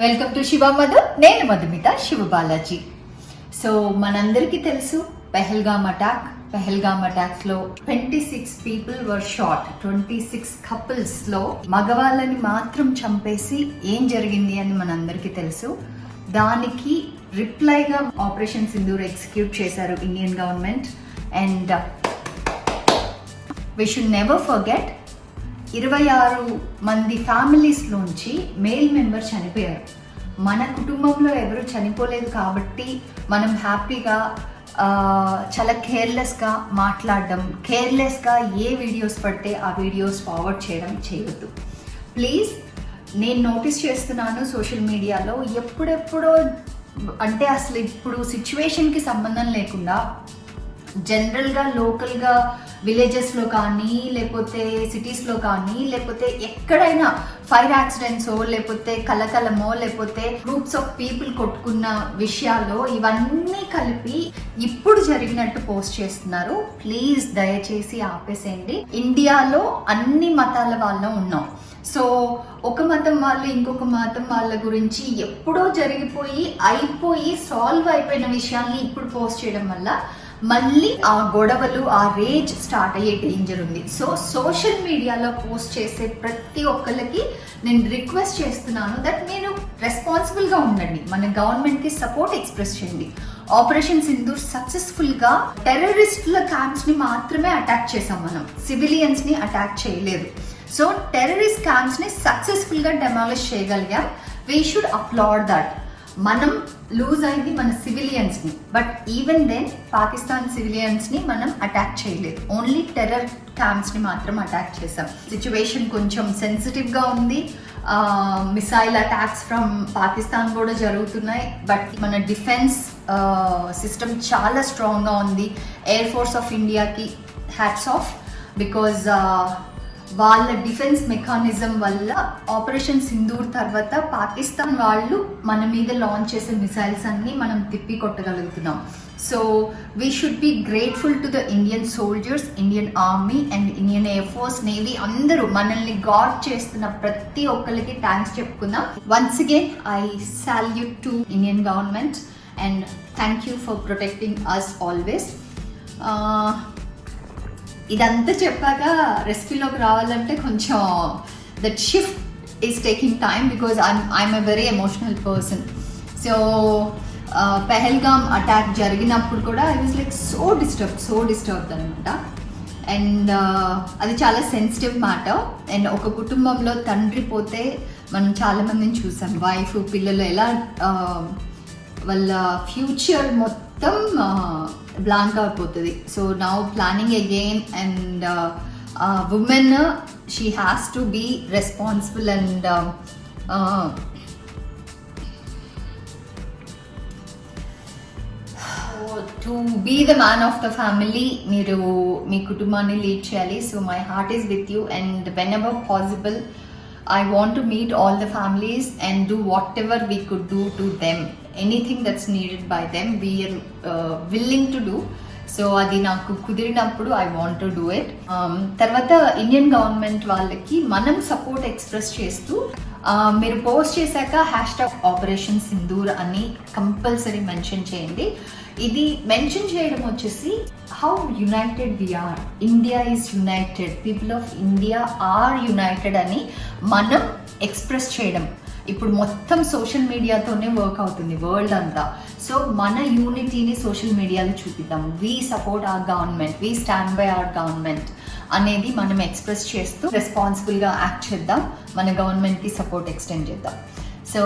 Welcome to Shiva Madhu నేను Madhumita Shiva Balaji so మనందరికీ తెలుసు పెహల్గామ్ అటాక్ పెహల్గామ్ అటాక్స్లో లో twenty six people were shot twenty six కపుల్స్లో మగవాళ్ళని మాత్రం చంపేసి ఏం జరిగింది అని మనందరికీ తెలుసు. దానికి రిప్లైగా ఆపరేషన్ సింధూర్ ఎగ్జిక్యూట్ చేశారు Indian government and we should never forget ఇరవై ఆరు మంది ఫ్యామిలీస్లోంచి మేల్ మెంబర్ చనిపోయారు. మన కుటుంబంలో ఎవరు చనిపోలేదు కాబట్టి మనం హ్యాపీగా చాలా కేర్లెస్గా మాట్లాడడం కేర్లెస్గా ఏ వీడియోస్ పడితే ఆ వీడియోస్ ఫార్వర్డ్ చేయడం చేయొద్దు. ప్లీజ్ నేను నోటీస్ చేస్తున్నాను సోషల్ మీడియాలో ఎప్పుడెప్పుడో అంటే అసలు ఇప్పుడు సిచ్యువేషన్కి సంబంధం లేకుండా జనరల్గా లోకల్గా విలేజెస్లో కానీ లేకపోతే సిటీస్లో కానీ లేకపోతే ఎక్కడైనా ఫైర్ యాక్సిడెంట్సో లేకపోతే కలకలమో లేకపోతే గ్రూప్స్ ఆఫ్ పీపుల్ కొట్టుకున్న విషయాల్లో ఇవన్నీ కలిపి ఇప్పుడు జరిగినట్టు పోస్ట్ చేస్తున్నారు. ప్లీజ్ దయచేసి ఆపేసేయండి. ఇండియాలో అన్ని మతాల వాళ్ళం ఉన్నాం. సో ఒక మతం వాళ్ళు ఇంకొక మతం వాళ్ళ గురించి ఎప్పుడో జరిగిపోయి అయిపోయి సాల్వ్ అయిపోయిన విషయాల్ని ఇప్పుడు పోస్ట్ చేయడం వల్ల మళ్ళీ ఆ గొడవలు ఆ రేజ్ స్టార్ట్ అయ్యే డేంజర్ ఉంది. సో సోషల్ మీడియాలో పోస్ట్ చేసే ప్రతి ఒక్కరికి నేను రిక్వెస్ట్ చేస్తున్నాను దట్ మీరు రెస్పాన్సిబుల్గా ఉండండి. మన గవర్నమెంట్కి సపోర్ట్ ఎక్స్ప్రెస్ చేయండి. ఆపరేషన్ సింధూర్ సక్సెస్ఫుల్గా టెర్రరిస్టుల క్యాంప్స్ని మాత్రమే అటాక్ చేసాం మనం. సివిలియన్స్ని అటాక్ చేయలేదు. సో టెర్రరిస్ట్ క్యాంప్స్ని సక్సెస్ఫుల్గా డెమాలిష్ చేయగలిగాం. వీ షుడ్ అప్లాడ్ దట్ మనం లూజ్ అయింది మన సివిలియన్స్ని బట్ ఈవెన్ దెన్ పాకిస్తాన్ సివిలియన్స్ని మనం అటాక్ చేయలేదు. ఓన్లీ టెర్రర్ క్యాంప్స్ని మాత్రం అటాక్ చేసాం సిచ్యువేషన్ కొంచెం సెన్సిటివ్గా ఉంది. మిసైల్ అటాక్స్ ఫ్రమ్ పాకిస్తాన్ కూడా జరుగుతున్నాయి. బట్ మన డిఫెన్స్ సిస్టమ్ చాలా స్ట్రాంగ్గా ఉంది. ఎయిర్ ఫోర్స్ ఆఫ్ ఇండియాకి హ్యాట్స్ ఆఫ్ బికాజ్ వాళ్ళ డిఫెన్స్ మెకానిజం వల్ల ఆపరేషన్ సింధూర్ తర్వాత పాకిస్తాన్ వాళ్ళు మన మీద లాంచ్ చేసే మిసైల్స్ అన్ని మనం తిప్పి కొట్టగలుగుతున్నాం. So we should be grateful to the Indian soldiers Indian army and Indian air force navy అందరూ మనల్ని గాడ్ చేస్తున్న ప్రతి ఒక్కరికి థ్యాంక్స్ చెప్పుకుందాం. Once again I salute to Indian government and thank you for protecting us always ఇదంతా చెప్పాక రెసిపీలోకి రావాలంటే కొంచెం that shift is taking time because I'm I'm a very emotional person so Pahalgam attack జరిగినప్పుడు కూడా I was like so disturb so disturbed అనమాట and అది చాలా సెన్సిటివ్ మ్యాటర్ అండ్ ఒక కుటుంబంలో తండ్రి పోతే మనం చాలామందిని చూసాం. వైఫ్ పిల్లలు ఎలా uh, వాళ్ళ ఫ్యూచర్ మొత్తం uh, బ్లాంక్ అయిపోతుంది so now planning again and women she has to be responsible and to be the man of the family మీరు మీ కుటుంబాన్ని లీడ్ చేయాలి. So my heart is with you and whenever possible I want to meet all the families and do whatever we could do to them anything that's needed by them we're willing to do so అది నాకు కుదిరినప్పుడు I want to do it తర్వాత Indian government వాళ్ళకి మనం support express చేస్తూ మీరు post చేశాక hash tag operation Sindoor అని కంపల్సరీ మెన్షన్ చేయండి. ఇది మెన్షన్ చేయడం వచ్చేసి how united we are India is united people of India are united అని మనం ఎక్స్ప్రెస్ చేయడం. ఇప్పుడు మొత్తం సోషల్ మీడియాతోనే వర్క్ అవుతుంది వరల్డ్ అంతా. సో మన యూనిటీని సోషల్ మీడియాలో చూపిద్దాం. We support our government we stand by our government అనేది మనం ఎక్స్ప్రెస్ చేస్తూ రెస్పాన్సిబుల్గా యాక్ట్ చేద్దాం. మన గవర్నమెంట్కి సపోర్ట్ ఎక్స్టెండ్ చేద్దాం. సో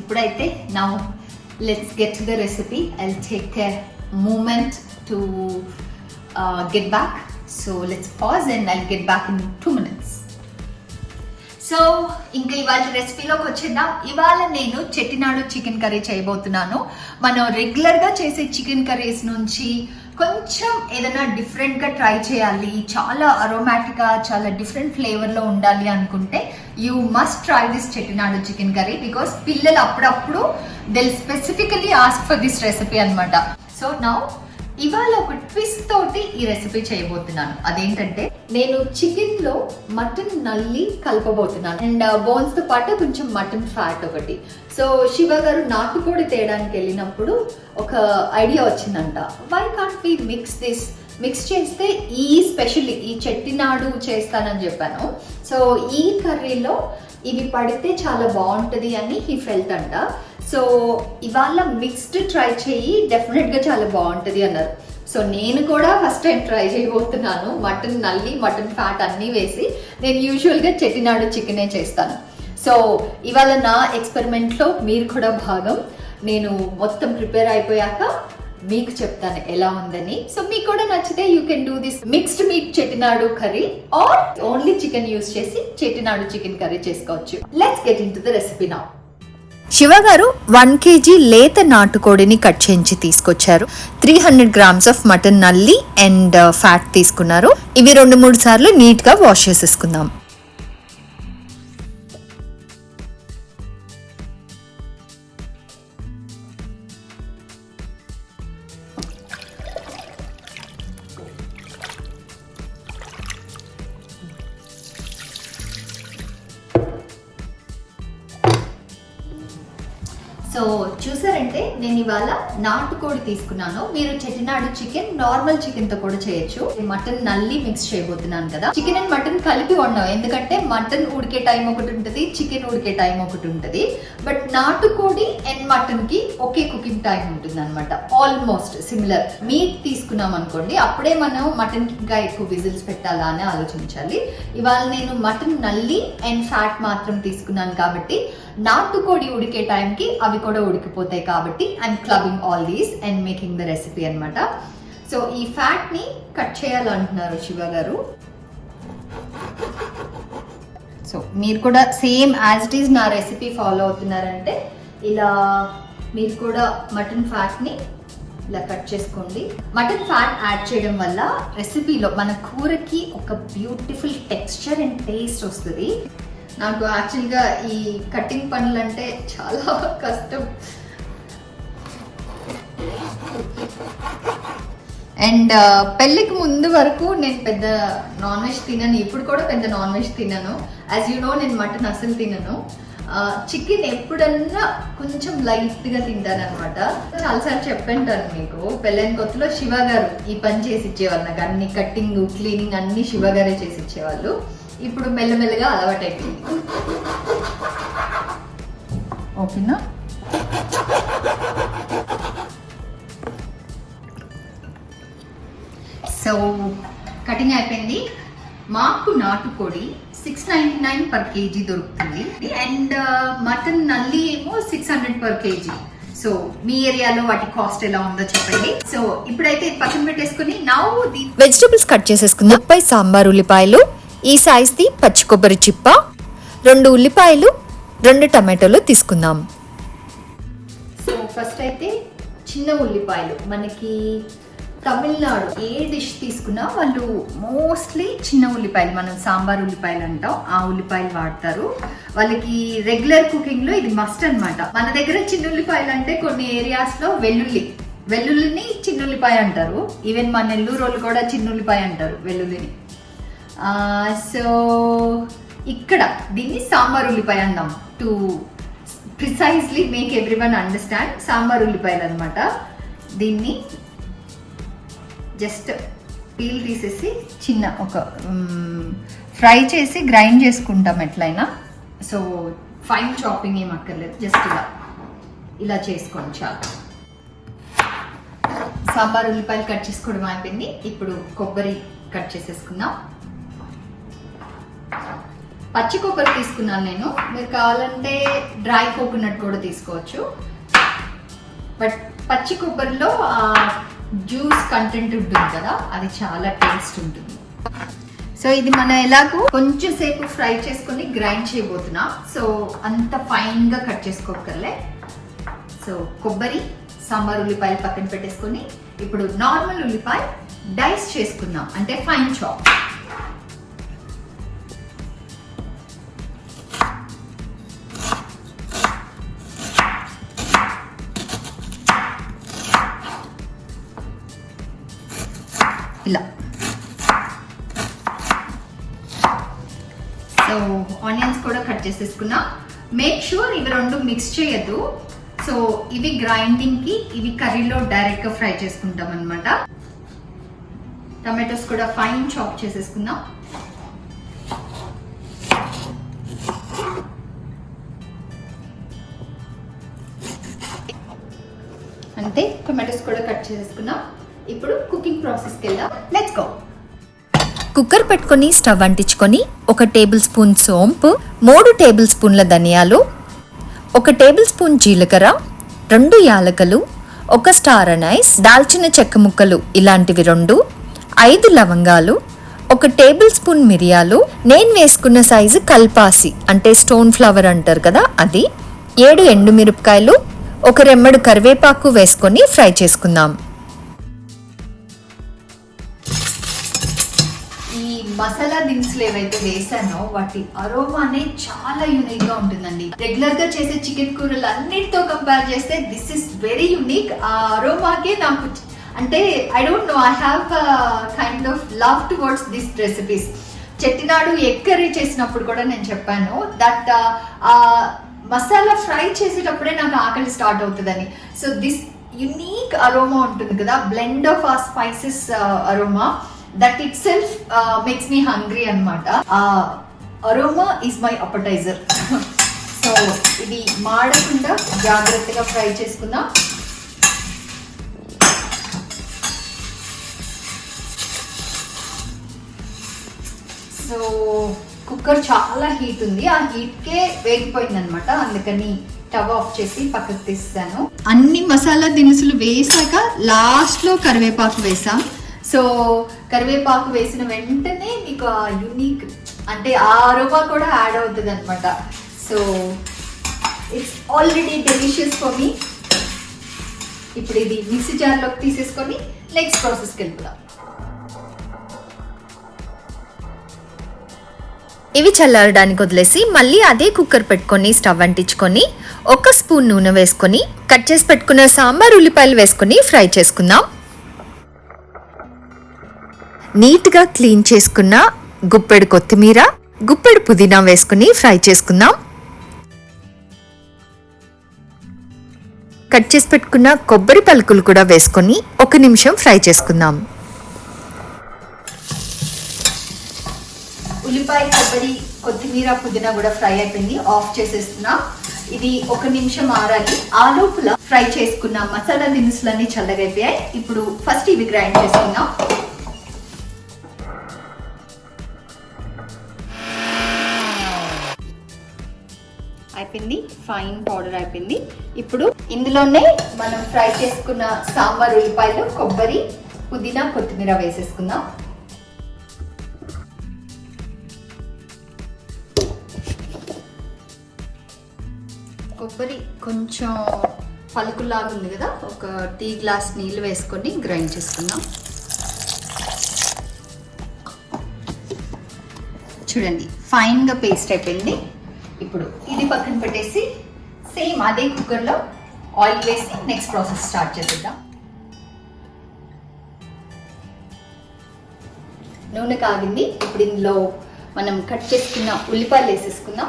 ఇప్పుడైతే నా let's get to the recipe I take a moment to get back so let's pause and I get back in two minutes so ఇంకా ఇవాళ రెసిపీలోకి వచ్చేద్దాం. ఇవాళ నేను చెట్టినాడు చికెన్ కర్రీ చేయబోతున్నాను. మనం రెగ్యులర్గా చేసే చికెన్ కర్రీస్ నుంచి కొంచెం ఏదైనా డిఫరెంట్గా ట్రై చేయాలి చాలా అరోమాటిక్గా చాలా డిఫరెంట్ ఫ్లేవర్లో ఉండాలి అనుకుంటే you must try this Chettinad chicken curry because పిల్లలు అప్పుడప్పుడు they'll specifically ask for this recipe అనమాట సో నౌ ఇవాళ ఒక ట్విస్ట్ తోటి ఈ రెసిపీ చేయబోతున్నాను. అదేంటంటే నేను చికెన్లో మటన్ నల్లి కలపబోతున్నాను. అండ్ బోన్స్ uh, తో పాటు కొంచెం మటన్ ఫ్యాట్ ఒకటి. సో శివ గారు నాటుకోడి తేయడానికి వెళ్ళినప్పుడు ఒక ఐడియా వచ్చిందంట. Why can't we mix this mix చేస్తే ఈ స్పెషల్లీ ఈ చెట్టినాడు చేస్తానని చెప్పాను. సో ఈ కర్రీలో ఇవి పడితే చాలా బాగుంటుంది అని హీ ఫెల్ట్ అంట. సో ఇవాళ మిక్స్డ్ ట్రై చేయి డెఫినెట్గా చాలా బాగుంటుంది అన్నారు. సో నేను కూడా ఫస్ట్ టైం ట్రై చేయబోతున్నాను. మటన్ నల్లి మటన్ ఫ్యాట్ అన్నీ వేసి నేను యూజువల్గా చెట్టినాడు చికెనే చేస్తాను. సో ఇవాళ నా ఎక్స్పెరిమెంట్లో మీరు కూడా భాగం. నేను మొత్తం ప్రిపేర్ అయిపోయాక మీకు చెప్తాను ఎలా ఉందని. సో మీకు కూడా నచ్చితే you can do this mixed meat Chettinad curry or only chicken use చేసి చెట్టినాడు చికెన్ కర్రీ చేసుకోవచ్చు. Let's get into the recipe నా శివ గారు వన్ కేజీ లేత నాటుకోడిని కట్ చేయించి తీసుకొచ్చారు. Three hundred grams of mutton నల్లి అండ్ uh, ఫ్యాట్ తీసుకున్నారు. ఇవి రెండు మూడు సార్లు నీట్గా వాష్ చేసేసుకుందాం. సో చూసారంటే నేను ఇవాళ నాటుకోడి తీసుకున్నాను. మీరు చెట్టినాడు చికెన్ నార్మల్ చికెన్తో కూడా చేయొచ్చు. మటన్ నల్లి మిక్స్ చేయబోతున్నాను కదా. చికెన్ అండ్ మటన్ కలిపి వండాం. ఎందుకంటే మటన్ ఉడికే టైం ఒకటి ఉంటుంది చికెన్ ఉడికే టైం ఒకటి ఉంటుంది. బట్ నాటుకోడి అండ్ మటన్కి ఒకే కుకింగ్ టైం ఉంటుంది అనమాట ఆల్మోస్ట్ సిమిలర్. మీట్ తీసుకున్నాం అనుకోండి అప్పుడే మనం మటన్కి ఇంకా ఎక్కువ విజిల్స్ పెట్టాలా అని ఆలోచించాలి. ఇవాళ నేను మటన్ నల్లి అండ్ ఫ్యాట్ మాత్రం తీసుకున్నాను కాబట్టి నాటుకోడి ఉడికే టైంకి అవి కూడా ఉడికిపోతాయి కాబట్టి I'm clubbing all these and making the recipe అన్నమాట. సో ఈ ఫ్యాట్ని కట్ చేయాలంటున్నారు శివ గారు. సో మీరు కూడా సేమ్ యాజ్ ఇట్ ఈస్ నా రెసిపీ ఫాలో అవుతున్నారంటే ఇలా మీరు కూడా మటన్ ఫ్యాట్ని ఇలా కట్ చేసుకోండి. మటన్ ఫ్యాట్ యాడ్ చేయడం వల్ల రెసిపీలో మన కూరకి ఒక బ్యూటిఫుల్ టెక్స్చర్ అండ్ టేస్ట్ వస్తుంది. నాకు యాక్చువల్గా ఈ కటింగ్ పనులు అంటే చాలా కష్టం. అండ్ uh, పెళ్ళికి ముందు వరకు నేను పెద్ద నాన్ వెజ్ తినను. ఇప్పుడు కూడా పెద్ద నాన్ వెజ్ తినను. యాజ్ యూ నో నేను మటన్ అసలు తినను. Uh, చికెన్ ఎప్పుడన్నా కొంచెం లైట్గా తింటాను అనమాట చాలాసార్లు చెప్పంటాను మీకు పెళ్ళైన కొత్తలో శివ గారు ఈ పని చేసి ఇచ్చేవాళ్ళు నాకు. అన్ని కట్టింగ్ క్లీనింగ్ అన్ని శివ గారే చేసి ఇచ్చేవాళ్ళు ఇప్పుడు మెల్లమెల్లగా అలవాటైపోయింది ఓకేనా? సో కటింగ్ అయిపోయింది. మాకు నాటుకోడి six ninety nine per kg దొరుకుతుంది. అండ్ మటన్ నల్లి ఏమో six hundred per kg so మీ ఏరియాలో వాటి కాస్ట్ ఎలా ఉందో చెప్పండి. సో ఇప్పుడైతే పక్కన పెట్టేసుకుని నౌ ది వెజిటబుల్స్ కట్ చేసేసుకుందాం. ముప్పై సాంబార్ ఉల్లిపాయలు ఈ సైజ్ది పచ్చి కొబ్బరి చిప్ప రెండు ఉల్లిపాయలు రెండు టమాటోలు తీసుకుందాం. సో ఫస్ట్ అయితే చిన్న ఉల్లిపాయలు. మనకి తమిళనాడు ఏ డిష్ తీసుకున్నా వాళ్ళు మోస్ట్లీ చిన్న ఉల్లిపాయలు మనం సాంబార్ ఉల్లిపాయలు అంటాం ఆ ఉల్లిపాయలు వాడతారు. వాళ్ళకి రెగ్యులర్ కుకింగ్లో ఇది మస్ట్ అన్నమాట. మన దగ్గర చిన్న ఉల్లిపాయలు అంటే కొన్ని ఏరియాస్లో వెల్లుల్లి. వెల్లుల్లిని చిన్న ఉల్లిపాయ అంటారు. ఈవెన్ మా నెల్లూరు వాళ్ళు కూడా చిన్న ఉల్లిపాయ అంటారు వెల్లుల్లిని. సో ఇక్కడ దీన్ని సాంబార్ ఉల్లిపాయ అందాం to precisely make every one understand sambar ఉల్లిపాయలు అనమాట దీన్ని జస్ట్ పీల్ తీసేసి చిన్న ఒక ఫ్రై చేసి గ్రైండ్ చేసుకుంటాం ఎట్లయినా. సో ఫైన్ చాపింగ్ ఏం అక్కర్లేదు. జస్ట్ ఇలా ఇలా చేసుకోండి చాలు. సాంబార్ ఉల్లిపాయలు కట్ చేసుకోవడం అయిపోయింది. ఇప్పుడు కొబ్బరి కట్ చేసేసుకుందాం. పచ్చి కొబ్బరి తీసుకున్నాను నేను. మీరు కావాలంటే డ్రై కోకోనట్ కూడా తీసుకోవచ్చు. బట్ పచ్చి కొబ్బరిలో జ్యూస్ కంటెంట్ ఉంటుంది కదా అది చాలా టేస్ట్ ఉంటుంది. సో ఇది మనం ఎలాగో కొంచెం సేపు ఫ్రై చేసుకొని గ్రైండ్ చేయబోతున్నా. సో అంత ఫైన్గా కట్ చేసుకోకర్లే సో కొబ్బరి సాంబార్ ఉల్లిపాయలు పక్కన పెట్టేసుకొని ఇప్పుడు నార్మల్ ఉల్లిపాయ డైస్ చేసుకుందాం. అంటే ఫైన్ చాప్. చేసేసుకున్నా. మేక్ షూర్ ఇవి రెండు మిక్స్ చేయొద్దు. సో ఇవి గ్రైండింగ్కి ఇవి కర్రీలో డైరెక్ట్గా ఫ్రై చేసుకుంటాం అనమాట టమాటోస్ కూడా ఫైన్ చాప్ చేసేసుకుందాం. అంతే టొమాటోస్ కూడా కట్ చేసేసుకున్నాం ఇప్పుడు కుకింగ్ ప్రాసెస్కి వెళ్దాం. లెట్స్ గో కుక్కర్ పెట్టుకొని స్టవ్ అంటించుకొని ఒక టేబుల్ స్పూన్ సోంపు మూడు టేబుల్ స్పూన్ల ధనియాలు ఒక టేబుల్ స్పూన్ జీలకర్ర రెండు యాలకలు ఒక స్టార్ అనైస్ దాల్చిన చెక్క ముక్కలు ఇలాంటివి రెండు ఐదు లవంగాలు ఒక టేబుల్ స్పూన్ మిరియాలు నేను వేసుకున్న సైజు కల్పాసి అంటే స్టోన్ ఫ్లవర్ అంటారు కదా అది ఏడు ఎండుమిరపకాయలు ఒక రెమ్మడు కరివేపాకు వేసుకొని ఫ్రై చేసుకుందాం. మసాలా దినుసులు ఏవైతే వేసానో వాటి అరోమానే చాలా యూనిక్గా ఉంటుందండి. రెగ్యులర్గా చేసే చికెన్ కూరలు అన్నిటితో కంపేర్ చేస్తే దిస్ ఇస్ వెరీ యూనిక్ ఆ అరోమాకే నాకు అంటే I don't know I have kind of love towards this recipes Chettinad egg curry చేసినప్పుడు కూడా నేను చెప్పాను దట్ మసాలా ఫ్రై చేసేటప్పుడే నాకు ఆకలి స్టార్ట్ అవుతుందని. సో దిస్ యునీక్ అరోమా ఉంటుంది కదా బ్లెండ్ ఆఫ్ ఆ spices aroma that itself makes me hungry అనమాట aroma is my appetiser so ఇది మాడకుండా జాగ్రత్తగా ఫ్రై చేసుకుందాం. సో కుక్కర్ చాలా హీట్ ఉంది. ఆ హీట్కే వేగిపోయింది అనమాట అందుకని టవ్ ఆఫ్ చేసి పక్కకు తీస్తాను అన్ని మసాలా దినుసులు వేసాక లాస్ట్లో కరివేపాకు వేసాం. సో కరివేపాకు వేసిన వెంటనే మీకు ఆ యునీక్ అంటే ఆ అరోమా కూడా యాడ్ అవుతుంది అనమాట so it's already delicious for me ఇప్పుడు ఇది మిక్సీ జార్లోకి తీసేసుకొని నెక్స్ట్ ప్రాసెస్కి వెళ్ళిపోదాం. ఇవి చల్లారడానికి వదిలేసి మళ్ళీ అదే కుక్కర్ పెట్టుకొని స్టవ్ అంటించుకొని ఒక స్పూన్ నూనె వేసుకొని కట్ చేసి పెట్టుకున్న సాంబార్ ఉల్లిపాయలు వేసుకొని ఫ్రై చేసుకుందాం. నీట్గా క్లీన్ చేసుకున్న గుప్పెడు కొత్తిమీర గుప్పెడు పుదీనా వేసుకుని ఫ్రై చేసుకుందాం. కట్ చేసి పెట్టుకున్న కొబ్బరి పలుకులు కూడా వేసుకొని ఒక నిమిషం ఫ్రై చేసుకుందాం. ఉల్లిపాయ కొబ్బరి కొత్తిమీర పుదీనా కూడా ఫ్రై అయిపోయింది. ఆఫ్ చేసేస్తున్నా. ఇది ఒక నిమిషం ఆరాలి. ఆ లోపల ఫ్రై చేసుకున్న మసాలా దినుసులన్నీ చల్లగా అయిపోయాయి ఇప్పుడు ఫస్ట్ ఇవి గ్రైండ్ చేసుకుందాం. అయిపోయింది ఫైన్ పౌడర్ అయిపోయింది. ఇప్పుడు ఇందులోనే మనం ఫ్రై చేసుకున్న సాంబార్ ఉల్లిపాయలు కొబ్బరి పుదీనా కొత్తిమీర వేసేసుకుందాం. కొబ్బరి కొంచెం పలుకులాగా ఉంది కదా ఒక టీ గ్లాస్ నీళ్ళు వేసుకొని గ్రైండ్ చేసుకుందాం. చూడండి ఫైన్గా పేస్ట్ అయిపోయింది. ఇప్పుడు ఇది పక్కన పెట్టేసి సేమ్ అదే కుక్కర్లో ఆయిల్ వేసి నెక్స్ట్ ప్రాసెస్ స్టార్ట్ చేసేద్దాం. నూనె కాగింది. ఇప్పుడు ఇందులో మనం కట్ చేసుకున్న ఉల్లిపాయలు వేసేసుకుందాం.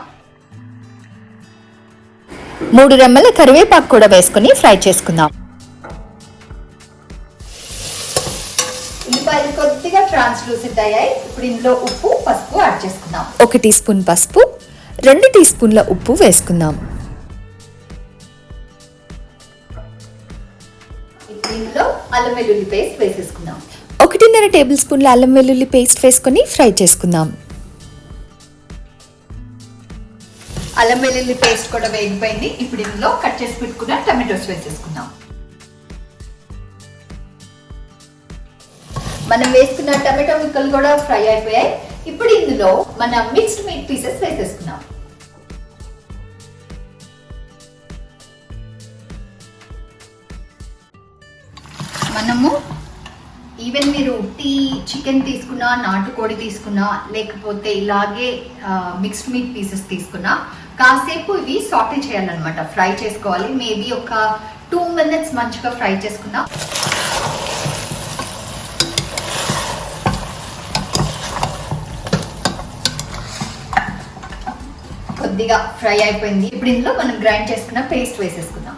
మూడు రెమ్మల కరివేపాకు కూడా వేసుకొని ఫ్రై చేసుకుందాం. ఉల్లిపాయలు కొద్దిగా ట్రాన్స్లూసిడ్ అయ్యాయి. ఇప్పుడు ఇందులో ఉప్పు పసుపు యాడ్ చేసుకుందాం. ఒక టీ స్పూన్ పసుపు రెండు టీ స్పూన్ల ఉప్పు వేసుకుందాం. అల్లం వెల్లుల్లి పేస్ట్ వేసేసుకుందాం. ఒకటిన్నర టేబుల్ స్పూన్ల అల్లం వెల్లుల్లి పేస్ట్ వేసుకొని ఫ్రై చేసుకుందాం. అల్లం వెల్లుల్లి పేస్ట్ కూడా వేగిపోయింది. ఇప్పుడు ఇందులో కట్ చేసి పెట్టుకున్న టమాటోస్ వేసేసుకుందాం. మనం వేసుకున్న టమాటో ముక్కలు కూడా ఫ్రై అయిపోయాయి. ఇప్పుడు ఇందులో మన మిక్స్డ్ మీట్ పీసెస్ వేసేసుకుందాం. మనము ఈవెన్ మీరు టీ చికెన్ తీసుకున్నా నాటుకోడి తీసుకున్నా లేకపోతే ఇలాగే మిక్స్డ్ మీట్ పీసెస్ తీసుకున్నా కాసేపు ఇవి సాటే చేయాలన్నమాట. ఫ్రై చేసుకోవాలి. మేబీ ఒక టూ మినిట్స్ మంచిగా ఫ్రై చేసుకున్నా. కొద్దిగా ఫ్రై అయిపోయింది. ఇప్పుడు ఇందులో మనం గ్రైండ్ చేసుకున్న పేస్ట్ వేసేసుకుందాం.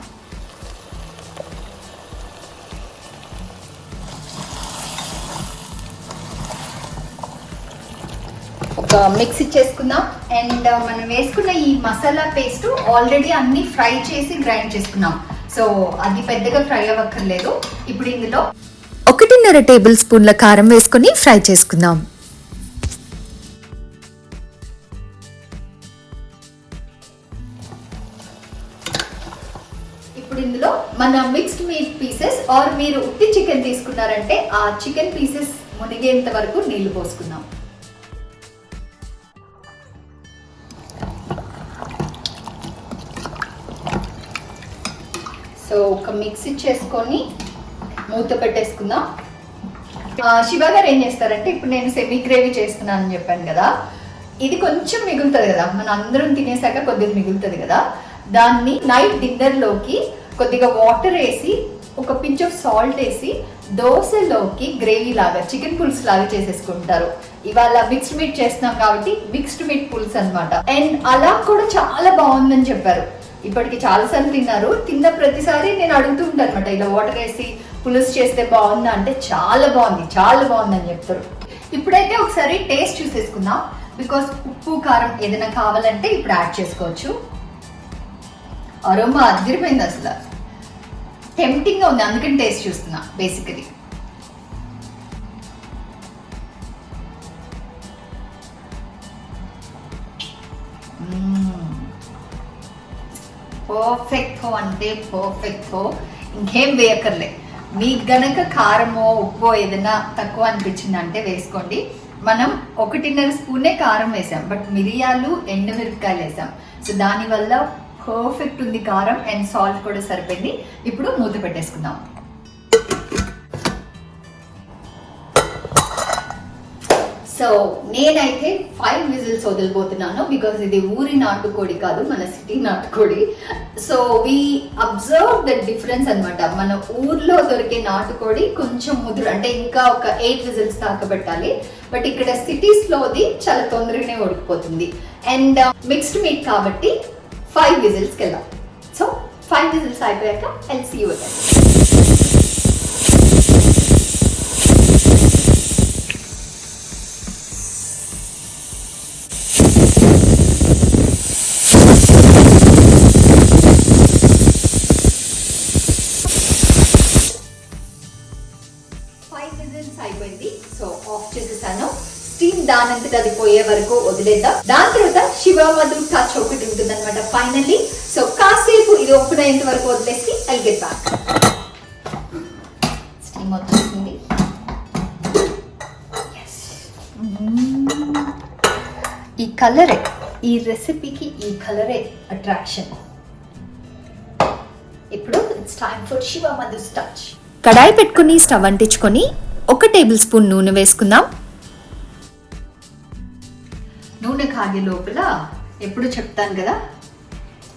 మిక్స్ ఇచ్చేసుకుందాం. అండ్ uh, మనం వేసుకున్న ఈ మసాలా పేస్ట్ ఆల్రెడీ అన్ని ఫ్రై చేసి గ్రైండ్ చేసుకున్నాం. సో అది పెద్దగా ఫ్రై అవ్వక్కర్లేదు. ఇప్పుడు ఇందులో ఒకటిన్నర టేబుల్ స్పూన్ల కారం వేసుకొని ఫ్రై చేసుకుందాం. ఇప్పుడు ఇందులో మన మిక్స్డ్ మీట్ పీసెస్ ఆర్ మీరు ఉత్తి చికెన్ తీసుకున్నారంటే ఆ చికెన్ పీసెస్ మునిగేంత వరకు నీళ్ళు పోసుకుందాం. సో ఒక మిక్సీ చేసుకొని మూత పెట్టేసుకుందాం. శివ గారు ఏం చేస్తారంటే ఇప్పుడు నేను సెమీ గ్రేవీ చేస్తున్నానని చెప్పాను కదా. ఇది కొంచెం మిగులుతుంది కదా. మన అందరం తినేసాక కొద్దిగా మిగులుతుంది కదా. దాన్ని నైట్ డిన్నర్లోకి కొద్దిగా వాటర్ వేసి ఒక పించ్ ఆఫ్ సాల్ట్ వేసి దోశలోకి గ్రేవీ లాగా చికెన్ పులుసు లాగా చేసేసుకుంటారు. ఇవాళ మిక్స్డ్ మీట్ చేస్తున్నాం కాబట్టి మిక్స్డ్ మీట్ పులుసు అన్నమాట. అండ్ అలా కూడా చాలా బాగుందని చెప్పారు. ఇప్పటికి చాలా సార్లు తిన్నారు. తిన్న ప్రతిసారి నేను అడుగుతూ ఉంటాను అనమాట ఇలా వాటర్ వేసి పులుసు చేస్తే బాగుందా? అంటే చాలా బాగుంది చాలా బాగుంది అని చెప్తారు. ఇప్పుడైతే ఒకసారి టేస్ట్ చూసేసుకుందాం. బికాస్ ఉప్పు కారం ఏదైనా కావాలంటే ఇప్పుడు యాడ్ చేసుకోవచ్చు. అరోమా అదిరిపోయింది అసలు. టెంప్టింగ్గా ఉంది అందుకని టేస్ట్ చూస్తున్నా బేసికలీ పర్ఫెక్టో అంటే పర్ఫెక్ట్ ఇంకేం వేయక్కర్లే. మీకు గనక కారమో ఉప్పో ఏదైనా తక్కువ అనిపించింది అంటే వేసుకోండి. మనం ఒకటిన్నర స్పూనే కారం వేసాం. బట్ మిరియాలు ఎండుమిరపకాయలు వేసాం. సో దానివల్ల పర్ఫెక్ట్ ఉంది కారం అండ్ సాల్ట్ కూడా సరిపోయింది. ఇప్పుడు మూత పెట్టేసుకుందాం. సో నేనైతే ఫైవ్ విజిల్స్ వదిలిపోతున్నాను బికాస్ ఇది ఊరి నాటుకోడి కాదు మన సిటీ నాటుకోడి. So we observe the difference అన్నమాట. మన ఊర్లో దొరికే నాటుకోడి కొంచెం ముదురు అంటే ఇంకా ఒక ఎయిట్ విజిల్స్ దాకా పెట్టాలి బట్ ఇక్కడ సిటీస్లోది చాలా తొందరగానే ఉడికిపోతుంది. అండ్ మిక్స్డ్ మీట్ కాబట్టి ఫైవ్ విజిల్స్కి వెళ్దాం. సో ఫైవ్ విజిల్స్ అయిపోయాక ఎల్సీ వద్దాం అది పోయే వరకు వదిలేద్దాం. దాని తర్వాత శివ మధు టచ్ ఒకటి ఉంటుంది అనమాట ఫైనల్లీ సో కాసేపు ఇది ఓపెన్ అయ్యేంత వరకు వదిలేసి ఐ గెట్ బ్యాక్ స్టీమ్ వచ్చేసింది. Yes. Mm. ఈ కలరే ఈ రెసిపీకి ఈ కలరే అట్రాక్షన్ ఇప్పుడు it's time for Shiva Madhu touch కడాయి పెట్టుకుని స్టవ్ అంటించుకొని ఒక టేబుల్ స్పూన్ నూనె వేసుకుందాం. కాగే లోపల ఎప్పుడు చెప్తాను కదా?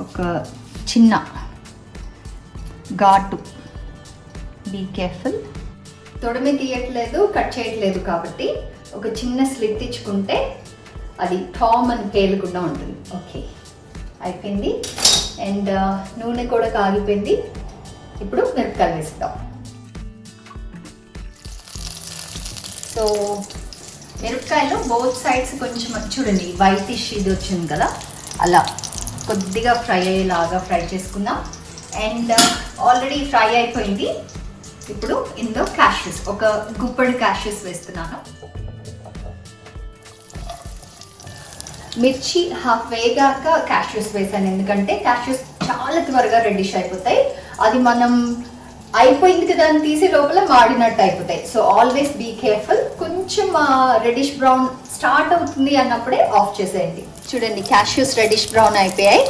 ఒక చిన్న ఘాటు. బీ కేర్ఫుల్ తొడమి తీయట్లేదు కట్ చేయట్లేదు కాబట్టి ఒక చిన్న స్లిట్ ఇచ్చుకుంటే అది థామ్ అని పేలకుండా ఉంటుంది. ఓకే అయిపోయింది. అండ్ uh, నూనె కూడా కాగిపోయింది. ఇప్పుడు మిరపకాయలు వేసుకుందాం సో మిరపకాయలు బోత్ సైడ్స్ కొంచెం చూడండి వైటిష్ ఇది వచ్చింది కదా? అలా కొద్దిగా ఫ్రై అయ్యేలాగా ఫ్రై చేసుకుందాం. అండ్ ఆల్రెడీ ఫ్రై అయిపోయింది. ఇప్పుడు ఇందులో క్యాష్యూస్ ఒక గుప్పడి క్యాషెస్ వేస్తున్నాను. మిర్చి హాఫ్ వేగాక క్యాష్యూస్ వేసాను. ఎందుకంటే క్యాష్యూస్ చాలా త్వరగా రెడిష్ అయిపోతాయి. అది మనం అయిపోయింది కదా అని తీసే లోపల మాడినట్టు అయిపోతాయి. సో ఆల్వేస్ బీ కేర్ఫుల్ కొంచెం రెడిష్ బ్రౌన్ స్టార్ట్ అవుతుంది అన్నప్పుడే ఆఫ్ చేసేయండి. చూడండి క్యాష్యూస్ రెడిష్ బ్రౌన్ అయిపోయాయి.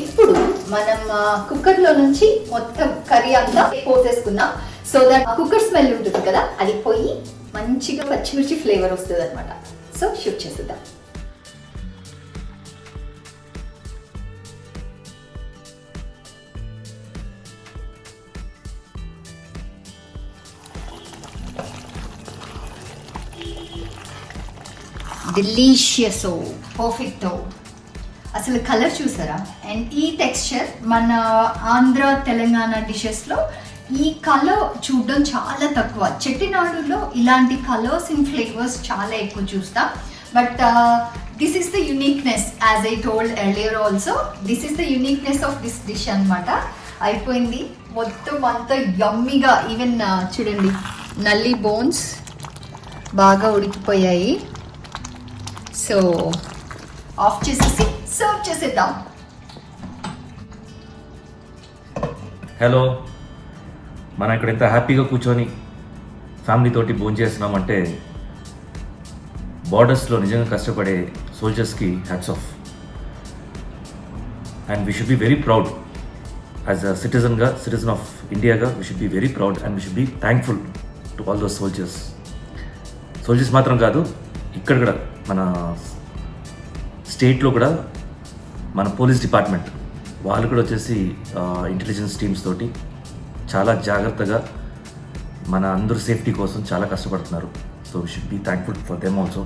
ఇప్పుడు మనం కుక్కర్లో నుంచి మొత్తం కర్రీ అంతా పోసేసుకుందాం. సో దట్ కుక్కర్ స్మెల్ ఉంటుంది కదా అది పోయి మంచిగా పచ్చిమిర్చి ఫ్లేవర్ వస్తుంది అనమాట సో షూట్ చేసేద్దాం. Delicious పర్ఫెక్ట్ అసలు కలర్ చూసారా? అండ్ ఈ టెక్స్చర్ మన ఆంధ్ర తెలంగాణ డిషెస్లో ఈ కలర్ చూడడం చాలా తక్కువ. చెట్టినాడులో ఇలాంటి కలర్స్ ఇన్ ఫ్లేవర్స్ చాలా ఎక్కువ చూస్తాం. But this is the uniqueness as I told earlier also this is the uniqueness of this dish అనమాట అయిపోయింది. మొత్తం అంతా యమ్మీగా ఈవెన్ చూడండి నల్లి బోన్స్ బాగా ఉడికిపోయాయి. సో ఆఫ్ చేసేసి సర్వ్ చేసేద్దాం. హలో మనం ఇక్కడ ఇంత హ్యాపీగా కూర్చొని ఫ్యామిలీ తోటి భోజనం చేస్తున్నామంటే బార్డర్స్లో నిజంగా కష్టపడే సోల్జర్స్కి hats off. And we should be very proud. As a సిటిజన్గా citizen of ఇండియాగా we should be very proud and we should be thankful to all those soldiers soldiers మాత్రం కాదు ఇక్కడ కూడా మన స్టేట్లో కూడా మన పోలీస్ డిపార్ట్మెంట్ వాళ్ళు కూడా వచ్చేసి ఇంటెలిజెన్స్ టీమ్స్ తోటి చాలా జాగ్రత్తగా మన అందరి సేఫ్టీ కోసం చాలా కష్టపడుతున్నారు. So we should be thankful for them also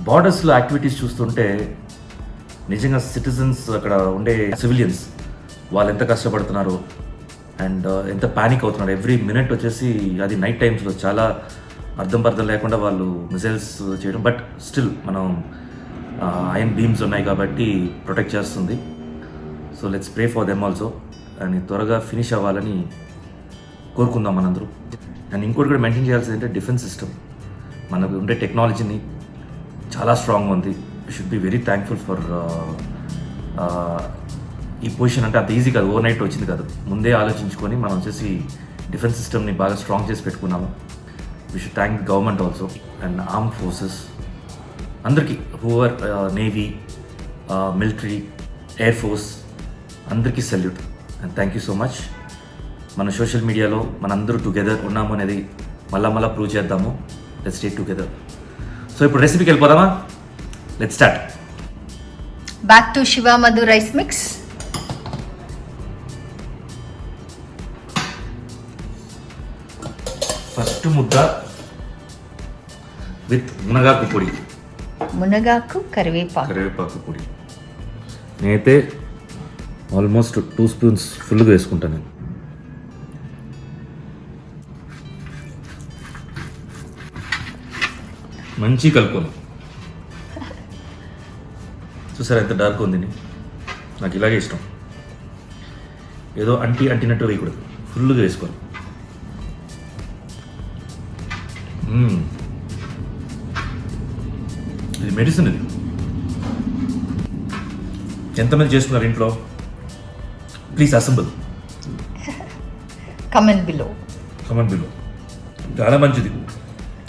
బార్డర్స్లో activities చూస్తుంటే నిజంగా సిటిజన్స్ అక్కడ ఉండే సివిలియన్స్ వాళ్ళు ఎంత కష్టపడుతున్నారు అండ్ ఎంత ప్యానిక్ అవుతున్నారు. ఎవ్రీ మినిట్ వచ్చేసి అది నైట్ టైమ్స్లో చాలా అర్థం పర్థం లేకుండా వాళ్ళు మిసైల్స్ చేయడం. బట్ స్టిల్ మనం ఐరన్ బీమ్స్ ఉన్నాయి కాబట్టి ప్రొటెక్ట్ చేస్తుంది. So let's pray for them also అని త్వరగా ఫినిష్ అవ్వాలని కోరుకుందాం మనందరూ. అండ్ ఇంకోటి కూడా మెయింటైన్ చేయాల్సింది అంటే డిఫెన్స్ సిస్టమ్ మనకు ఉండే టెక్నాలజీని చాలా స్ట్రాంగ్ ఉంది. Should be very thankful for ఈ పొజిషన్ అంటే అంత ఈజీ కాదు. ఓవర్ నైట్ వచ్చింది కాదు. ముందే ఆలోచించుకొని మనం వచ్చేసి డిఫెన్స్ సిస్టమ్ని బాగా స్ట్రాంగ్ చేసి పెట్టుకున్నాము. We should thank government also and arm forces అందరికీ whoever navy military air force అందరికీ salute and thank you so much మన సోషల్ మీడియాలో మనందరూ టుగెదర్ ఉన్నాము అనేది మళ్ళా మళ్ళా ప్రూవ్ చేద్దాము. లెట్ స్టే టుగెదర్ సో ఇప్పుడు రెసిపీకి వెళ్ళిపోదామా? Let start back to Shiva Madhu rice mix first ముద్ద విత్ మునగాకు పొడి. మునగాకు కరివేపాకు. కరివేపాకు పొడి. నేనైతే ఆల్మోస్ట్ టూ స్పూన్స్ ఫుల్గా వేసుకుంటాను నేను. మంచి కలుపుకోను. చూసారా ఎంత డార్క్ ఉంది? నాకు ఇలాగే ఇష్టం. ఏదో అంటి అంటినట్టు వేయకూడదు. ఫుల్గా వేసుకోవాలి ఇది మెడిసిన్ ఇది. ఎంతమంది చేసుకున్నారు ఇంట్లో? Please assemble comment below comment below చాలా మంచిది.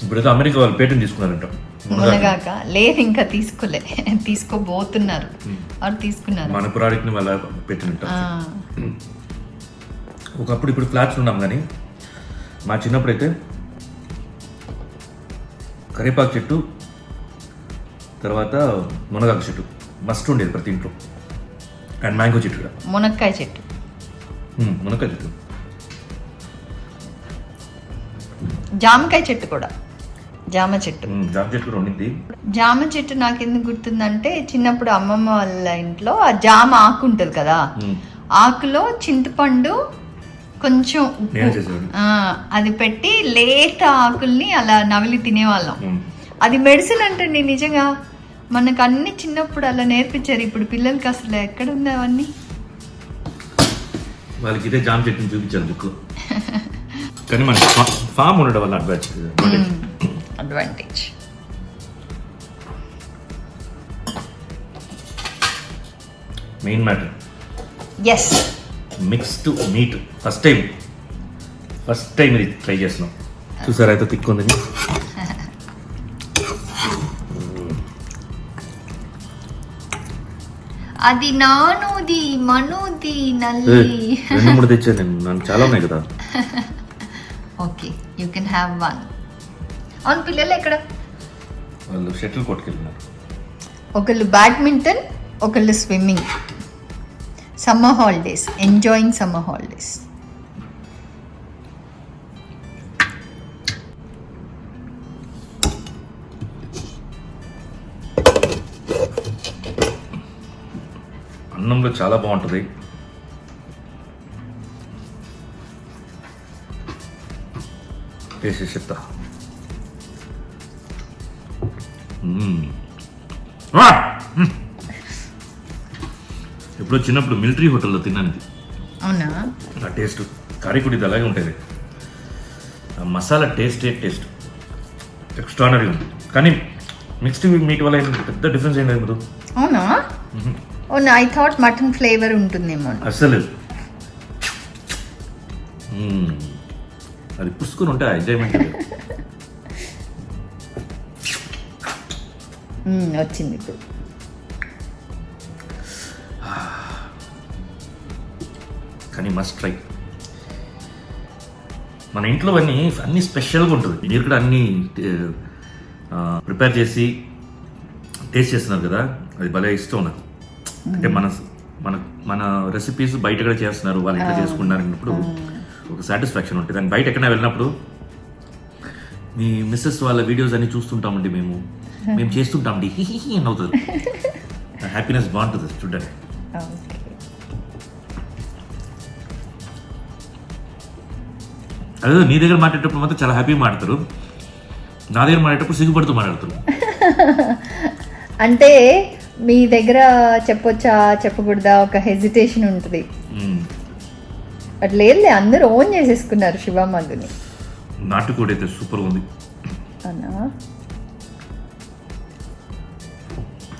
ఇప్పుడు అమెరికా వాళ్ళు పేటెంట్ తీసుకున్నారంట. మునగాక లేదు ఇంకా తీసుకోలే. తీసుకోబోతున్నారు. వారు తీసుకున్నారు. మన ప్రోడక్ట్ని వాళ్ళ పెట్టినట్టు ఒకప్పుడు ఇప్పుడు ఫ్లాట్స్ ఉన్నాం కానీ మా చిన్నప్పుడు అయితే కరివేపాకు చెట్టు తర్వాత మునగాకు చెట్టు. మస్ట్ ఉండేది ప్రతి ఇంట్లో. అండ్ మ్యాంగో చెట్టు కూడా. మునక్కాయ చెట్టు. మ్మ్, మునక్కాయ చెట్టు. జామకాయ చెట్టు కూడా. జామ చెట్టు. మ్మ్, జామ చెట్టు కూడా ఉండింది జామ చెట్టు నాకు ఎందుకు గుర్తుందంటే చిన్నప్పుడు అమ్మమ్మ వాళ్ళ ఇంట్లో ఆ జామ ఆకు ఉంటుంది కదా. మ్మ్. ఆకులో చింతపండు కొంచెం ఉప్పు. అది పెట్టి లేత ఆకుల్ని అలా నవిలి తినేవాళ్ళం. అది మెడిసిన్ అంటండి నిజంగా. మనకు అన్ని చిన్నప్పుడు అలా నేర్పించారు. ఇప్పుడు పిల్లలకి అసలు ఎక్కడ ఉంది అవన్నీ? వాళ్ళకి ఇదే జామ చెట్టుని బుక్ కానీ ఫామ్ ఉండడం వల్ల advantage advantage main matter is mixed meat first time first time ఇది ట్రై చేస్తున్నాం. చూసారా అయితే తిక్కుంది అది నానుది మనుది నల్లి. రెండు మూడు తెచ్చాను నేను. చాలా ఉన్నాయి కదా. Okay you can have one అవును పిల్లలు ఎక్కడ? వాళ్ళు షటిల్ కొట్టుకెళ్ళినారు ఒకళ్ళు బ్యాడ్మింటన్ ఒకళ్ళు swimming. Summer holidays enjoying summer holidays అన్నంలో చాలా బాగుంటుంది. వేసి చెప్తా. మ్మ్. ఎప్పుడో చిన్నప్పుడు మిలిటరీ హోటల్లో తిన్నాను ఇది. అవునా? ఆ టేస్ట్ కారీకుడి ఇది అలాగే ఉంటుంది ఆ మసాలా టేస్ట్ ఏ టేస్ట్. ఎక్స్ట్రానరీ ఉంది. కానీ మిక్స్డ్ మీట్ వల్ల పెద్ద డిఫరెన్స్ ఏంటి లేదు అవునా? అవునా ఐ థాట్ మటన్ ఫ్లేవర్ ఉంటుందేమో. మ్మ్. అది పుసుకుని ఉంటే ఎంజాయ్మెంట్ వచ్చింది ఇప్పుడు. కానీ మస్ట్ ట్రై మన ఇంట్లో అన్నీ అన్ని స్పెషల్గా ఉంటుంది. మీరు కూడా అన్ని ప్రిపేర్ చేసి టేస్ట్ చేస్తున్నారు కదా? అది భలే ఇష్టం నాకు. అంటే మన మన మన రెసిపీస్ బయట కూడా చేస్తున్నారు వాళ్ళు ఇక్కడ చేసుకుంటున్నారు అన్నప్పుడు ఒక సాటిస్ఫాక్షన్ ఉంటుంది. అండ్ బయట ఎక్కడైనా వెళ్ళినప్పుడు మీ మిస్సెస్ వాళ్ళ వీడియోస్ అన్ని చూస్తుంటామండి మేము. మేము. చేస్తుంటామండి. అవుతుంది. హ్యాపీనెస్ బాగుంటుంది చూడండి అదే నీ దగ్గర మాట్లాడేటప్పుడు మాత్రం చాలా హ్యాపీ మాట్లాడతారు. నా దగ్గర మాట్లాడేటప్పుడు సిగ్గుపడుతూ మాట్లాడతారు. అంటే మీ దగ్గర చెప్పొచ్చా చెప్పకూడదా? ఒక హెజిటేషన్ ఉంటుంది. అట్లా లేదులే అందరూ ఓన్ చేసేసుకున్నారు శివమల్లుని నాటుకోడి అయితే సూపర్ ఉంది. అవునా?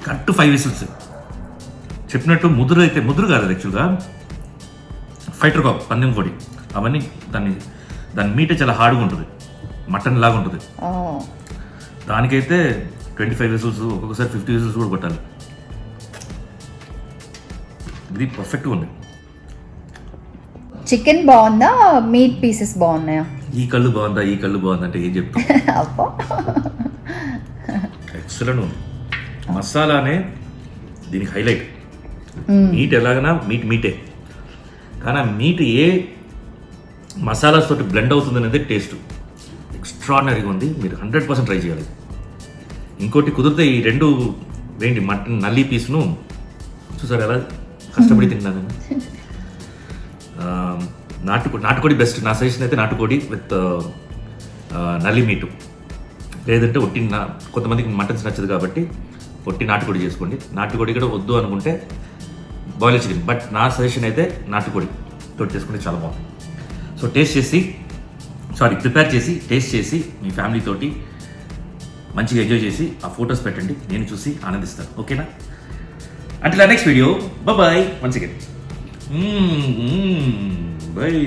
కరెక్ట్ ఫైవ్ విసిల్స్ చెప్పినట్టు ముదురు అయితే ముదురు కాదు యాక్చువల్గా ఫైటర్ కాక్ పందెం కోడి. అవన్నీ దాన్ని దాని మీటే చాలా హార్డ్గా ఉంటుంది. మటన్ లాగా ఉంటుంది. దానికైతే ట్వంటీ ఫైవ్ విసిల్స్ ఒక్కొక్కసారి ఫిఫ్టీ విసిల్స్ కూడా కొట్టాలి. ఇది పర్ఫెక్ట్గా ఉంది. చికెన్ బాగుందా? మీట్ పీసెస్ బాగున్నాయా? ఈ కళ్ళు బాగుందా ఈ కళ్ళు బాగుందా అంటే ఏం చెప్తాం? ఎక్సలెంట్ ఉంది. మసాలానే దీనికి హైలైట్. మీట్ ఎలాగనా మీట్ మీటే. కానీ ఆ మీట్ ఏ మసాలాస్ తోటి బ్లెండ్ అవుతుంది అనేది టేస్ట్. ఎక్స్ట్రాడినరీగా ఉంది. మీరు హండ్రెడ్ పర్సెంట్ ట్రై చేయాలి. ఇంకోటి కుదిరితే ఈ రెండు ఏంటి మటన్ నల్లి పీస్ను. చూసారు ఎలా కష్టపడి తిన్నాను. నేను. ఆ, నాటుకోడి నాటుకోడి బెస్ట్ నా సజెషన్ అయితే నాటుకోడి విత్ నల్లి మీటు లేదంటే ఒట్టి నా కొంతమందికి మటన్స్ నచ్చదు కాబట్టి ఒట్టి నాటుకోడి చేసుకోండి. నాటుకోడి కూడా వద్దు అనుకుంటే బాయిలర్ చికెన్ బట్ నా సజెషన్ అయితే నాటుకోడి. తోటి చేసుకుంటే చాలా బాగుంది సో టేస్ట్ చేసి సారీ ప్రిపేర్ చేసి టేస్ట్ చేసి మీ ఫ్యామిలీ తోటి మంచిగా ఎంజాయ్ చేసి ఆ ఫొటోస్ పెట్టండి. నేను చూసి ఆనందిస్తాను. ఓకేనా అంటే next video bye once again bye